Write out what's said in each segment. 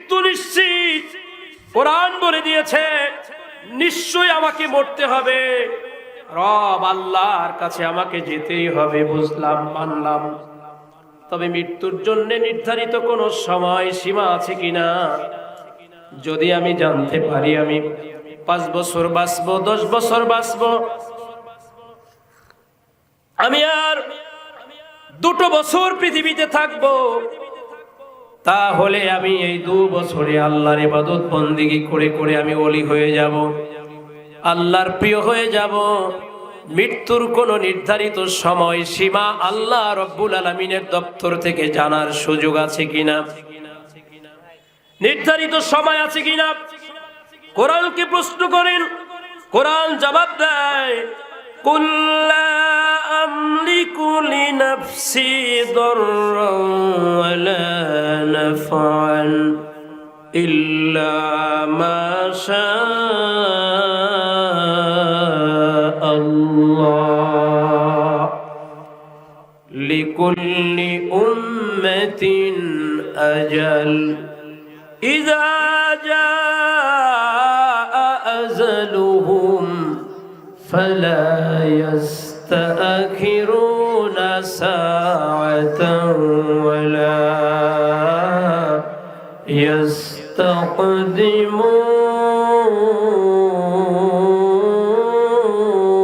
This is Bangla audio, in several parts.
মৃত্যু নিশ্চিত, কোরআন বলে দিয়েছে নিশ্চয় আমাকে মরতে হবে। রব আল্লাহর কাছে আমাকে যেতেই হবে, বুঝলাম, মানলাম। তবে মৃত্যুর জন্য নির্ধারিত কোনো সময় সীমা আছে কিনা, যদি আমি জানতে পারি, আমি পাঁচ বছর বাঁচবো, দশ বছর বাঁচবো। আমি আর দুটো বছর পৃথিবীতে থাকব। তাহলে আমি এই দু বছরে আল্লাহর ইবাদত বন্দিগি করে করে আমি অলি হয়ে যাব। আল্লাহর প্রিয় হয়ে যাব। মৃত্যুর কোনো নির্ধারিত সময় সীমা আল্লাহ রব্বুল আলমিনের দপ্তর থেকে জানার সুযোগ আছে কিনা? নির্ধারিত সময় আছে কিনা? কোরআনকে প্রশ্ন করেন, কোরআন জবাব দেয়, কুল্লা نفسي ضرا ولا نفعا إلا ما شاء الله. لكل أمة أجل. إذا جاء أزلهم فلا يستطيع يستأخرون ساعة ولا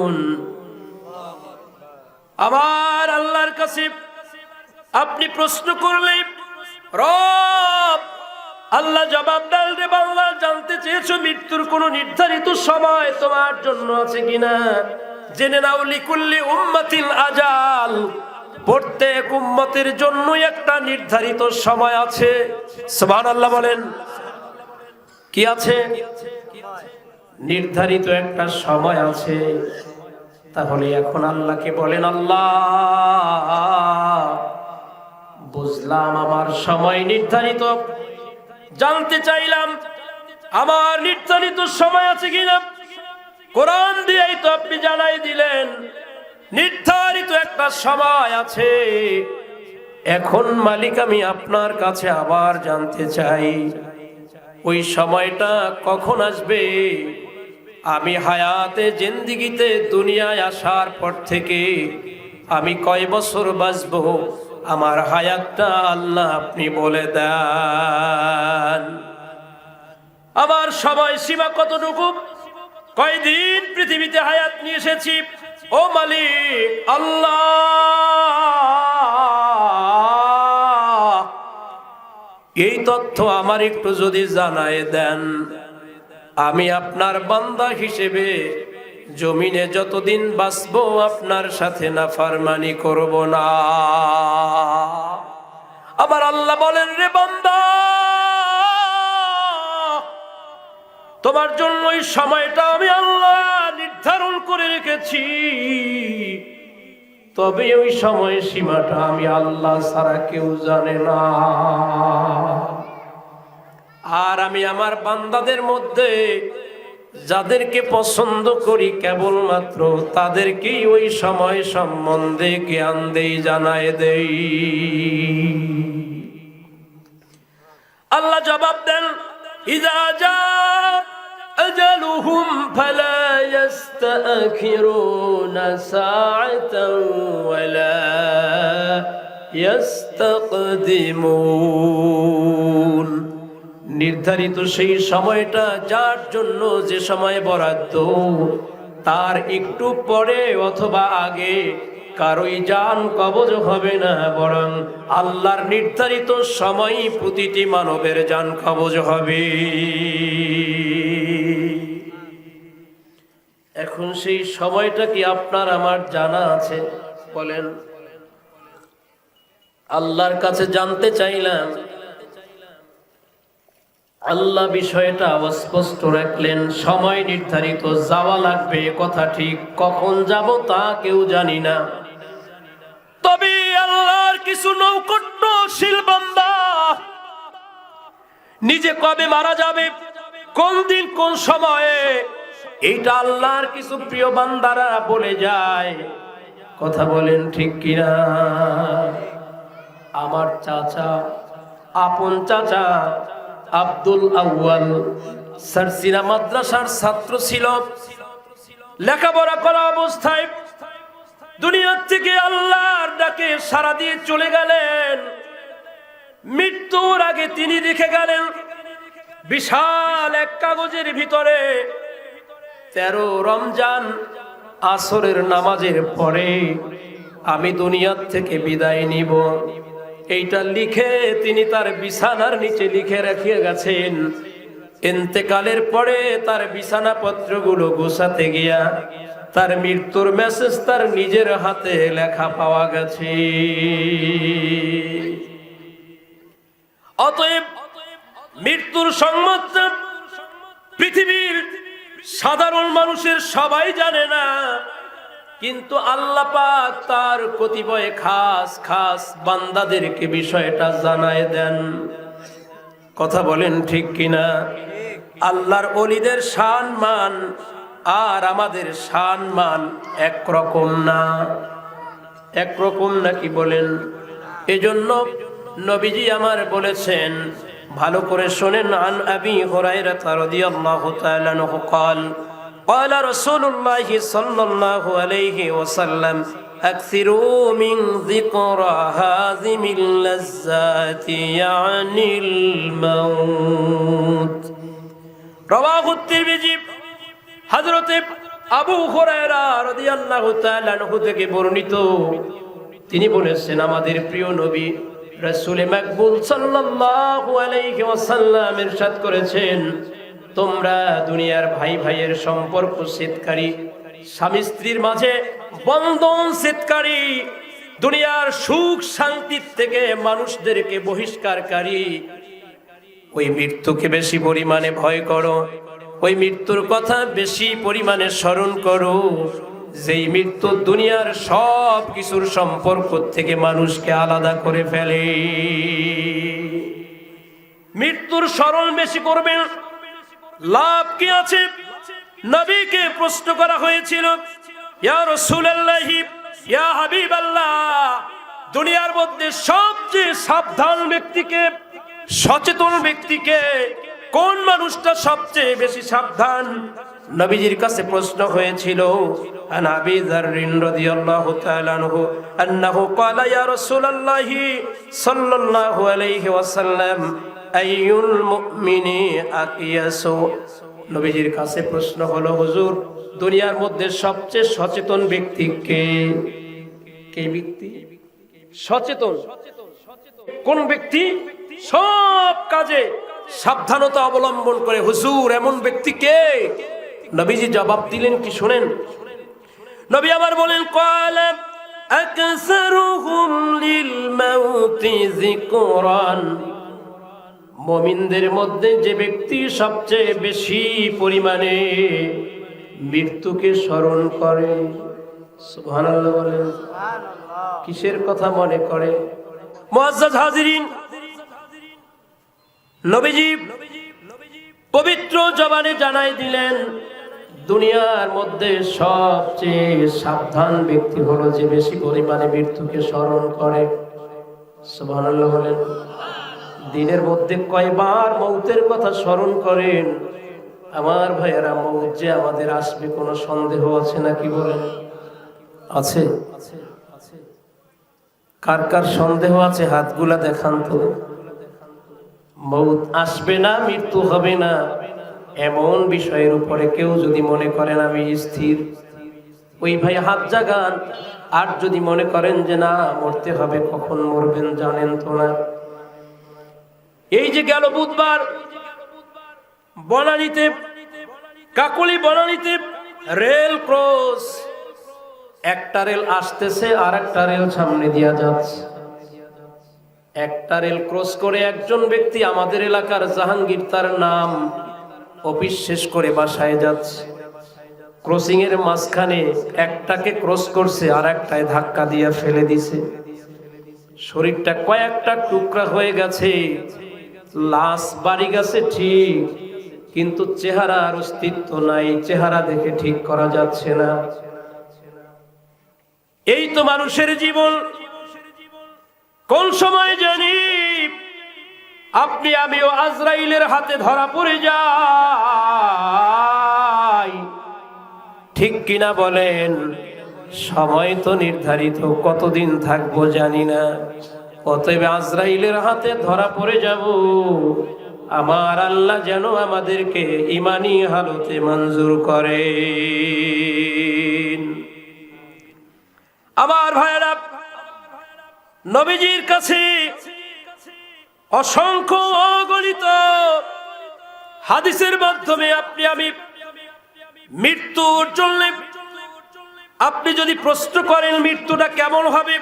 يستقدمون আমার আল্লাহর কাছে আপনি প্রশ্ন করলে রব আল্লাহ জবাব দেন রে বাংলা জানতে চেয়েছো মৃত্যুর কোনো নির্ধারিত সময় তোমার জন্য আছে কিনা জেনে নাও, লিকুল্লি উম্মাতিল আজাল। প্রত্যেক উম্মতের জন্য একটা নির্ধারিত সময় আছে। সুবহান আল্লাহ বলেন। কি আছে? নির্ধারিত একটা সময় আছে। তাহলে এখন আল্লাহকে বলেন, আল্লাহ, বুঝলাম আমার সময় নির্ধারিত। জানতে চাইলাম, আমার নির্ধারিত সময় আছে কিনা? কোরআন দিয়েই তো আপনি জানাই দিলেন, নির্ধারিত একটা সময় আছে। এখন মালিক আমি আপনার কাছে আবার জানতে চাই, ওই সময়টা কখন আসবে? আমি হায়াতে জিন্দিগিতে দুনিয়ায় আসার পর থেকে আমি কয় বছর বাঁচব? আমার হায়াতটা আল্লাহ আপনি বলে দেন। আমার সময় সীমা কতটুকু? কয়দিন পৃথিবীতে হায়াত নিয়ে এসেছি? ও মালিক, আল্লাহ। এই তথ্য আমার একটু যদি জানায় দেন, আমি আপনার বান্দা হিসেবে জমিনে যতদিন বাঁচবো আপনার সাথে না ফারমানি করব না। আবার আল্লাহ বলেন, রে বান্দা তোমার জন্য এই সময়টা আমি আল্লাহ নির্ধারণ করে রেখেছি। তবে ওই সময় সীমাটা আমি আল্লাহ ছাড়া কেউ জানে না। আর আমি আমার বান্দাদের মধ্যে যাদেরকে পছন্দ করি, কেবলমাত্র তাদেরকেই ওই সময় সম্বন্ধে জ্ঞান দেই জানায় দেই। আল্লাহ জবাব দেন যা أجلهم فلا يستأخرون ساعة ولا يستقدمون নির্ধারিত সেই সময়টা যার জন্য যে সময় বরাদ্দ তার একটু পরে অথবা আগে কারোই যান কবজ হবে না বরং আল্লাহর নির্ধারিত সময় প্রতিটি মানবের যান কবজ হবে এখন সেই সময়টা কি আপনার, আমার জানা আছে? বলেন। আল্লাহর কাছে জানতে চাইলাম। আল্লাহ বিষয়টা অস্পষ্ট রাখলেন। সময় নির্ধারিত, যাওয়া লাগবে কথা ঠিক। কখন যাব তা কেউ জানি না। তবে আল্লাহর কিছু নৌকট্যশীল বান্দা। নিজে কবে মারা যাবে? কোন দিন, কোন সময়ে? এইটা আল্লাহর কিছু প্রিয় বান্দারা বলে যায়। কথা বলেন ঠিক কিনা? আমার চাচা, আপন চাচা আব্দুল আউয়াল সারসিনা মাদ্রাসার ছাত্র ছিল। লেখাপড়া করা অবস্থায় দুনিয়ার থেকে আল্লাহর ডাকে সারা দিয়ে চলে গেলেন। মৃত্যুর আগে তিনি রেখে গেলেন, বিশাল এক কাগজের ভিতরে তেরো রমজান আসরের নামাজের পরে আমি দুনিয়ার থেকে বিদায় নিব। এইটা লিখে তিনি তার বিছানার নিচে লিখে রাখিয়ে গেছেন। এতেকালের পরে তার বিছানা পত্রগুলো গোছাতে গিয়া তার মৃত্যুর মেসেজ তার নিজের হাতে লেখা পাওয়া গেছে। অতএব মৃত্যুর সংবাদ পৃথিবীর সাধারণ মানুষের সবাই জানে না। কিন্তু আল্লাহ পাক তার কতিপয় খাস খাস বান্দাদেরকে বিষয়টা জানায় দেন। কথা বলেন ঠিক কিনা? আল্লাহর অলিদের শান মান আর আমাদের শান মান একরকম না। একরকম নাকি বলেন? এজন্য নবীজি আমার বলেছেন ভালো করে শোনেন আন আবি হুরায়রা রাদিয়াল্লাহু তাআলা আনহু قال قال رسول الله صلى الله عليه وسلم أكثروا من ذكر هازم اللذات يعني الموت رواه الترمذي হযরতে আবু হুরায়রা রাদিয়াল্লাহু তাআলা আনহু থেকে বর্ণিত তিনি বলেছেন আমাদের প্রিয় নবী রাসূল মাকবুল সাল্লাল্লাহু আলাইহি ওয়াসাল্লাম ইরশাদ করেছেন, তোমরা দুনিয়ার ভাই ভাইয়ের সম্পর্ক সেতকারী স্বামী স্ত্রীর মাঝে বন্ধন সেতকারী দুনিয়ার সুখ শান্তির থেকে মানুষদেরকে বহিষ্কারকারী। ওই মৃত্যুকে বেশি পরিমাণে ভয় করো, ওই মৃত্যুর কথা বেশি পরিমাণে স্মরণ করো। যেই মৃত্যু দুনিয়ার সব কিছুর সম্পর্ক থেকে মানুষকে আলাদা করে ফেলে। মৃত্যুর স্মরণ বেশি করবেন। লাভ কি আছে? নবীকে প্রশ্ন করা হয়েছিল, ইয়া দুনিয়ার মধ্যে সবচেয়ে সাবধান ব্যক্তিকে, সচেতন ব্যক্তিকে কোন মানুষটা সবচেয়ে বেশি সাবধান? নবীজির কাছে প্রশ্ন হয়েছিল নবীজির কাছে প্রশ্ন হলো, হুজুর, দুনিয়ার মধ্যে সবচেয়ে সচেতন ব্যক্তি কে? কে ব্যক্তি? সচেতন। কোন ব্যক্তি? সব কাজে সাবধানতা অবলম্বন করে, হুজুর, এমন ব্যক্তি কে? নবীজি জবাব দিলেন, কি শুনেন? নবী আমার বলেন আকসারুহুম লিল মাউতি যিকরান। মমিনদের মধ্যে যে ব্যক্তি সবচেয়ে বেশি পরিমাণে মৃত্যুকে স্মরণ করে বলেন, কিসের কথা মনে করে? হাজিরিন, নবীজি পবিত্র জবানে জানাই দিলেন দুনিয়ার মধ্যে সবচেয়ে সাবধান ব্যক্তি হলো যে বেশি পরিমাণে মৃত্যুকে স্মরণ করে। দিনের মধ্যে কয়বার মৌতের কথা স্মরণ করেন। আমার ভাইয়েরা, মৌত যে আমাদের আসবে কোনো সন্দেহ আছে নাকি বলেন? আছে। কার কার সন্দেহ আছে হাতগুলা দেখান তো। মৌত আসবে না, মৃত্যু হবে না। এমন বিষয়ের উপরে কেউ যদি মনে করেন আমি স্থির, ওই ভাই হাত জাগান। আর যদি মনে করেন যে না, মরতে হবে কখন মরবেন জানেন তো না। এই যে গেল বুধবার, বনানীতে, কাকলি বনানীতে রেল ক্রস। একটা রেল আসতেছে, আর একটা রেল সামনে দিয়া যাচ্ছে। একটা রেল ক্রস করে একজন ব্যক্তি আমাদের এলাকার জাহাঙ্গীর তার নাম অফিস শেষ করে বাসায় যাচ্ছে। ক্রসিং এর মাঝখানে একটাকে ক্রস করছে আর একটায় ধাক্কা দিয়ে ফেলে দিছে। শরীরটা কয়েকটা টুকরা হয়ে গেছে। লাশ বাড়ি গেছে ঠিক, কিন্তু চেহারার অস্তিত্ব নাই। চেহারা দেখে ঠিক করা যাচ্ছে না। এই তো মানুষের জীবন। কোন সময় জানি আপনি, আমিও আজরাইলের হাতে ধরা পড়ে যাই। ঠিক কিনা বলেন, সময় তো নির্ধারিত, কতদিন থাকব জানি না। অতএব আজরাইলের হাতে ধরা পড়ে যাব। আমার আল্লাহ যেন আমাদেরকে ইমানি হালতে মঞ্জুর করে আমার ভাইয়েরা, নবীজির কাছে অসংখ্য অগণিত হাদিসের মাধ্যমে আপনি আমি মৃত্যুর জন্য আপনি যদি প্রশ্ন করেন মৃত্যুটা কেমন হবে,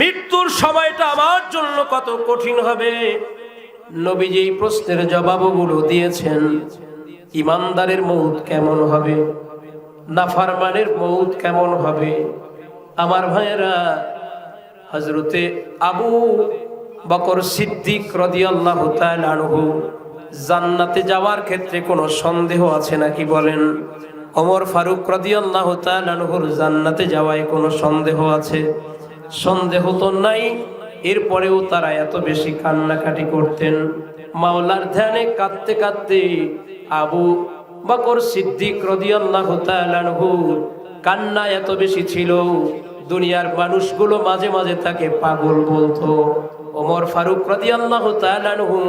মৃত্যুর সময়টা আমার জন্য কত কঠিন হবে, নবীজি এই প্রশ্নের জবাবগুলো দিয়েছেন, ইমানদারের মৌত কেমন হবে, নাফারমানের মৌত কেমন হবে, আমার ভাইয়েরা হজরতে আবু বকর সিদ্দিক রদিয়াল্লাহু আনহু, জান্নাতে যাওয়ার ক্ষেত্রে কোনো সন্দেহ আছে নাকি বলেন? ওমর ফারুক রদিয়াল্লাহু তাআলা আনহুর জান্নাতে যাওয়ায় কোনো সন্দেহ আছে? সন্দেহ তো নাই, এরপরেও তারা এত বেশি কান্নাকাটি করতেন। মাওলার ধ্যানে কাঁদতে কাঁদতে আবু বকর সিদ্দিক রদিয়াল্লাহু আনহু কান্না এত বেশি ছিল, দুনিয়ার মানুষগুলো মাঝে মাঝে তাকে পাগল বলতো। ওমর ফারুক রাদিয়াল্লাহু তাআলা আনহু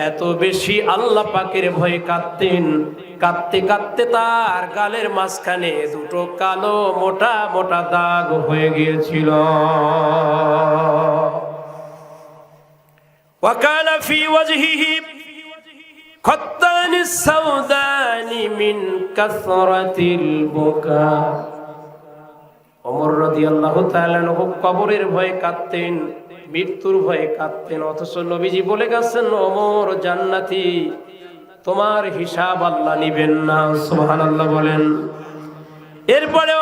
এত বেশি আল্লাহ পাকের ভয়ে কাঁদতেন কাঁদতে কাঁদতে তার গালের মাঝখানে দুটো কালো মোটা মোটা দাগ হয়ে গিয়েছিল وكان في وجهه خطان السودان من كثرة البكاء অমর রদি আল্লাহ কবরের ভয়ে কাঁদতেন মৃত্যুর ভয়ে কাঁদতেন, অথচ নবীজি বলে গেছেন, অমর জান্নাতি, তোমার হিসাব আল্লাহ নিবেন না। সোহান আল্লাহ বলেন। এরপরে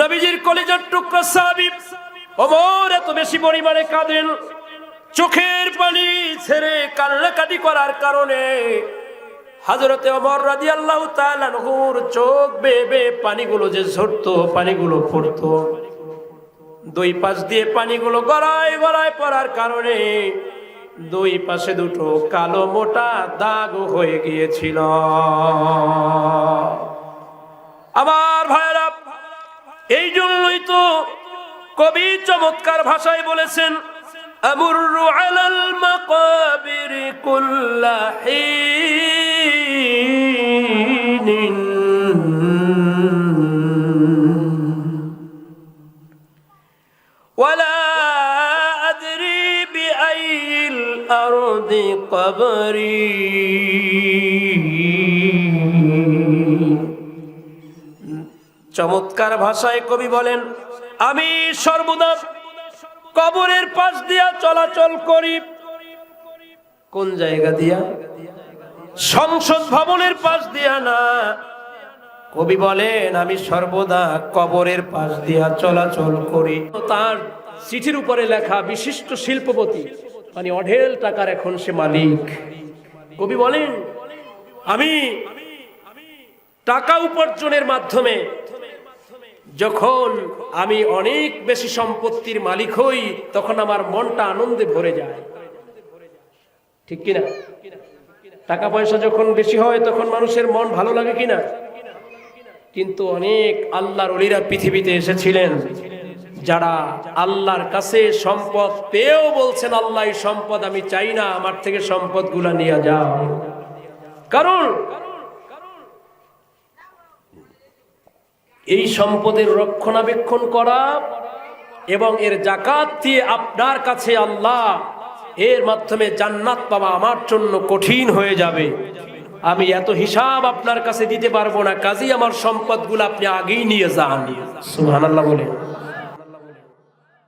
নবীজির কলেজের টুকরা সাহাবি অমর এত বেশি পরিমাণে কাঁদেন, চোখের পানি ছেড়ে কান্নাকাটি করার কারণে হাজরতে অমর রাজি আল্লাহ তালানহুর চোখ বেয়ে বেয়ে পানিগুলো যে ঝরতো, পানিগুলো পড়তো। দুই পাশ দিয়ে পানিগুলো গড়ায় গড়ায় পড়ার কারণে দুই পাশে দুটো কালো মোটা দাগ হয়ে গিয়েছিল আমার ভাইরা এই জন্যই তো কবি চমৎকার ভাষায় বলেছেন أمر على المقابر كل حين قبري চমৎকার ভাষায় কবি বলেন আমি সর্বদা কবরের পাশ দিয়া চলাচল করি কোন জায়গা দিয়া সংসদ ভবনের পাশ দিয়া না কবি বলেন আমি সর্বদা কবরের পাশ দিয়া চলাচল করি তার চিঠির উপরে লেখা বিশিষ্ট শিল্পপতি মানে অঢেল টাকার এখন সে মালিক। কবি বলেন, আমি টাকা উপার্জনের মাধ্যমে যখন আমি অনেক বেশি সম্পত্তির মালিক হই, তখন আমার মনটা আনন্দে ভরে যায়। ঠিক কিনা? টাকা পয়সা যখন বেশি হয়, তখন মানুষের মন ভালো লাগে কিনা? কিন্তু অনেক আল্লাহর অলিরা পৃথিবীতে এসেছিলেন। যারা আল্লাহর কাছে সম্পদ পেয়েও বলছেন, আল্লাহ সম্পদ আমি চাই না, আমার থেকে সম্পদগুলা নিয়ে যাও। কারণ এই সম্পদের রক্ষণাবেক্ষণ করা এবং এর জাকাত দিয়ে আপনার কাছে আল্লাহ, এর মাধ্যমে জান্নাত পাওয়া আমার জন্য কঠিন হয়ে যাবে। আমি এত হিসাব আপনার কাছে দিতে পারব না কাজী আমার সম্পদগুলো আপনি আগেই নিয়ে যান। সুবহানাল্লাহ বলে